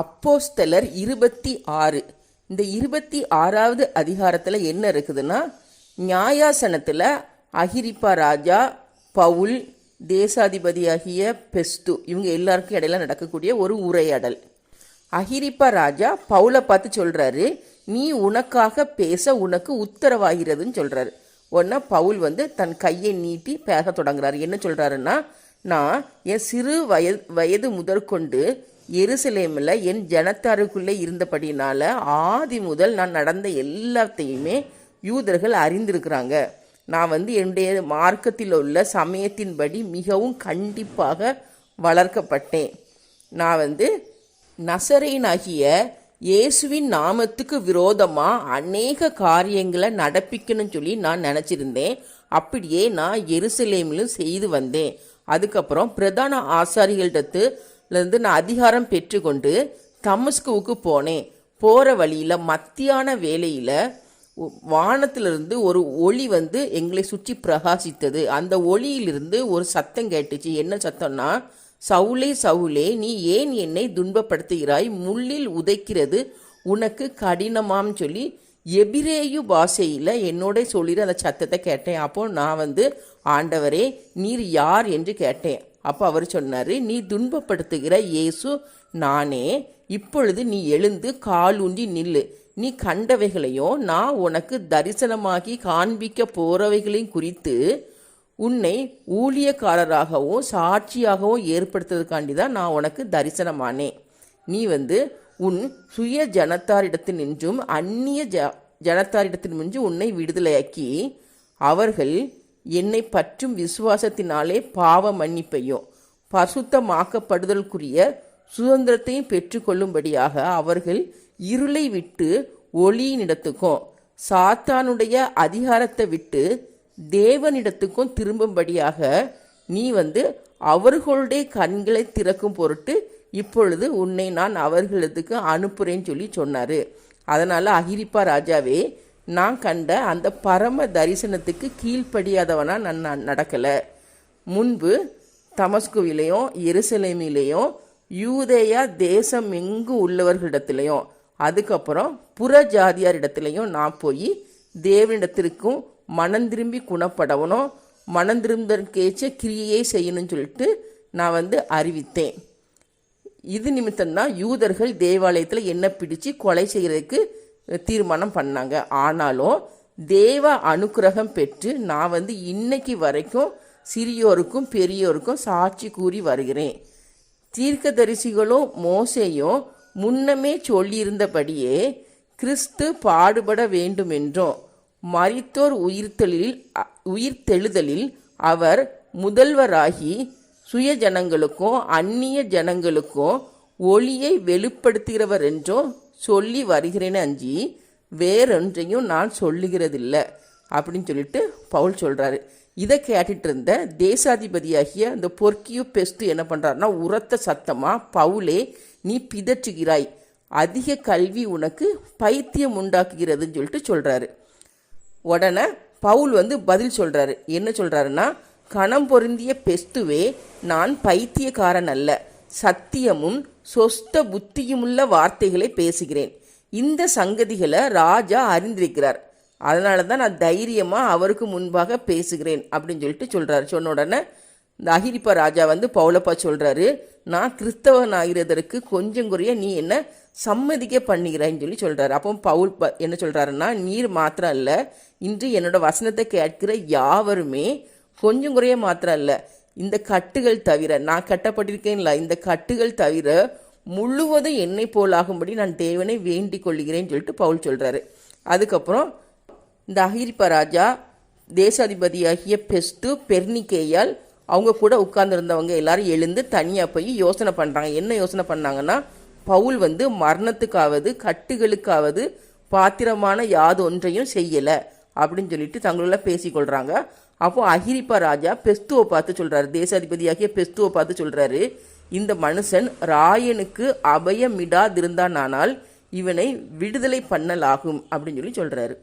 அப்போஸ்தலர் இருபத்தி ஆறு. இந்த இருபத்தி ஆறாவது அதிகாரத்தில் என்ன இருக்குதுன்னா நியாயாசனத்தில் அகிரிப்பா ராஜா பவுல் தேசாதிபதியாகிய பெஸ்து இவங்க எல்லாருக்கும் இடையில நடக்கக்கூடிய ஒரு உரையாடல். அகிரிப்பா ராஜா பவுலை பார்த்து சொல்கிறாரு நீ உனக்காக பேச உனக்கு உத்தரவாகிறதுன்னு சொல்கிறாரு ஒன்றா பவுல் வந்து தன் கையை நீட்டி பேச தொடங்குறாரு. என்ன சொல்கிறாருன்னா நான் என் சிறு வயது வயது முதற்கொண்டு எருசலேமில் என் ஜனத்தாருக்குள்ளே இருந்தபடினால ஆதி முதல் நான் நடந்த எல்லாத்தையுமே யூதர்கள் அறிந்திருக்கிறாங்க. நான் வந்து என்னுடைய மார்க்கத்தில் உள்ள சமயத்தின்படி மிகவும் கண்டிப்பாக வளர்க்கப்பட்டேன். நான் வந்து நசரேனாகிய இயேசுவின் நாமத்துக்கு விரோதமாக அநேக காரியங்களை நடப்பிக்கணும்னு சொல்லி நான் நினச்சிருந்தேன். அப்படியே நான் எருசலேமிலும் செய்து வந்தேன். அதுக்கப்புறம் பிரதான இருந்து நான் அதிகாரம் பெற்றுக்கொண்டு தமஸ்குவுக்கு போனேன். போகிற வழியில் மத்தியான வேலையில் வானத்திலிருந்து ஒரு ஒளி வந்து எங்களை சுற்றி பிரகாசித்தது. அந்த ஒளியிலிருந்து ஒரு சத்தம் கேட்டுச்சு. என்ன சத்தம்னா சவுலே சவுலே நீ ஏன் என்னை துன்பப்படுத்துகிறாய்? முள்ளில் உதைக்கிறது உனக்கு கடினமாம் சொல்லி எபிரேயு பாஷையில் என்னோட சொல்லிட்டு அந்த சத்தத்தை கேட்டேன். அப்போ நான் வந்து ஆண்டவரே நீர் யார்? என்று கேட்டேன். அப்போ அவர் சொன்னார் நீ துன்பப்படுத்துகிற இயேசு நானே. இப்பொழுது நீ எழுந்து காலூன்றி நில்லு. நீ கண்டவைகளையும் நான் உனக்கு தரிசனமாகி காண்பிக்க போறவைகளையும் குறித்து உன்னை ஊழியக்காரராகவும் சாட்சியாகவும் ஏற்படுத்துறதுக்காண்டி தான் நான் உனக்கு தரிசனமானேன் நீ வந்து உன் சுய ஜனத்தாரிடத்தில் நின்றும் அந்நிய ஜ ஜனத்தாரிடத்தில் நின்று உன்னை விடுதலையாக்கி அவர்கள் என்னை பற்றும் விசுவாசத்தினாலே பாவ மன்னிப்பையும் பசுத்தமாக்கப்படுதலுக்குரிய சுதந்திரத்தையும் பெற்றுக்கொள்ளும்படியாக அவர்கள் இருளை விட்டு ஒளியினிடத்துக்கும் சாத்தானுடைய அதிகாரத்தை விட்டு தேவனிடத்துக்கும் திரும்பும்படியாக நீ வந்து அவர்களுடைய கண்களை திறக்கும் பொருட்டு இப்பொழுது உன்னை நான் அவர்களுக்கு அனுப்புறேன்னு சொல்லி சொன்னார். அதனால் அகிரிப்பா ராஜாவே நான் கண்ட அந்த பரம தரிசனத்துக்கு கீழ்ப்படியாதவனா நான் நான் நடக்கலை. முன்பு தமஸ்குவிலையும் எருசலேமிலையும் யூதேயா தேசம் எங்கு உள்ளவர்களிடத்துலையும் அதுக்கப்புறம் புற ஜாதியார் இடத்துலையும் நான் போய் தேவனிடத்திற்கும் மனம் திரும்பி குணப்படவனும் மனம் திரும்பதற்கேச்ச கிரியையை செய்யணும்னு சொல்லிட்டு நான் வந்து அறிவித்தேன். இது நிமித்தம்தான் யூதர்கள் தேவாலயத்தில் என்ன பிடிச்சு கொலை செய்கிறதுக்கு தீர்மானம் பண்ணாங்க. ஆனாலும் தேவ அனுக்கிரகம் பெற்று நான் வந்து இன்னைக்கு வரைக்கும் சிறியோருக்கும் பெரியோருக்கும் சாட்சி கூறி வருகிறேன். தீர்க்கதரிசிகளும் மோசையும் முன்னமே சொல்லியிருந்தபடியே கிறிஸ்து பாடுபட வேண்டும் என்றும் மரித்தோர் உயிர்த்தெழில் உயிர்த்தெழுதலில் அவர் முதல்வராகி சுய ஜனங்களுக்கும் அந்நிய ஜனங்களுக்கும் ஒளியை வெளிப்படுத்துகிறவர் என்றும் சொல்லி வருகிறேன் அஞ்சி வேறொன்றையும் நான் சொல்லுகிறதில்லை அப்படின்னு சொல்லிட்டு பவுல் சொல்கிறாரு இதை கேட்டுட்டு இருந்த தேசாதிபதியாகிய அந்த பொற்கியு பெஸ்து என்ன பண்ணுறாருன்னா உரத்த சத்தமாக பவுலே நீ பிதற்றுகிறாய். அதிக கல்வி உனக்கு பைத்தியம் உண்டாக்குகிறதுன்னு சொல்லிட்டு சொல்கிறாரு உடனே பவுல் வந்து பதில் சொல்கிறாரு என்ன சொல்கிறாருன்னா கணம் பொருந்திய பெஸ்துவே நான் பைத்தியக்காரன் அல்ல. சத்தியமும் சொஸ்த புத்தியுமுள்ள வார்த்தைகளை பேசுகிறேன். இந்த சங்கதிகளை ராஜா அறிந்திருக்கிறார். அதனால தான் நான் தைரியமாக அவருக்கு முன்பாக பேசுகிறேன் அப்படின்னு சொல்லிட்டு சொல்கிறாரு சொன்ன உடனே இந்த அகிரிப்பா ராஜா வந்து பவுலப்பா சொல்கிறாரு நான் கிறிஸ்தவன் ஆகிறதற்கு கொஞ்சம் குறைய நீ என்ன சம்மதிக்க பண்ணுகிறேன்னு சொல்லி சொல்கிறாரு அப்போ பவுல் ப என்ன சொல்கிறாருன்னா நீர் மாத்திரம் இல்லை இன்று என்னோட வசனத்தை கேட்கிற யாவருமே கொஞ்சம் குறைய மாத்திரம் இல்லை இந்த கட்டுகள் தவிர நான் கட்டப்பட்டிருக்கேன்ல இந்த கட்டுகள் தவிர முழுவதும் என்னை போலாகும்படி நான் தேவனை வேண்டிக் கொள்கிறேன்னு சொல்லிட்டு பவுல் சொல்கிறாரு அதுக்கப்புறம் இந்த அகிரிப்ப ராஜா தேசாதிபதியாகிய பெஸ்ட்டு பெர்னிகேயால் அவங்க கூட உட்கார்ந்துருந்தவங்க எல்லாரும் எழுந்து தனியாக போய் யோசனை பண்ணுறாங்க என்ன யோசனை பண்ணாங்கன்னா பவுல் வந்து மரணத்துக்காவது கட்டுகளுக்காவது பாத்திரமான யாது ஒன்றையும் செய்யலை அப்படின்னு சொல்லிட்டு தங்களுள்ள பேசிக்கொள்கிறாங்க அப்போ அகிரிப்பா ராஜா பெஸ்துவை பார்த்து சொல்கிறாரு தேசாதிபதியாகிய பெஸ்துவை பார்த்து சொல்கிறாரு இந்த மனுஷன் ராயனுக்கு அபயமிடாதிருந்தானால் இவனை விடுதலை பண்ணலாகும் அப்படின்னு சொல்லி சொல்கிறாரு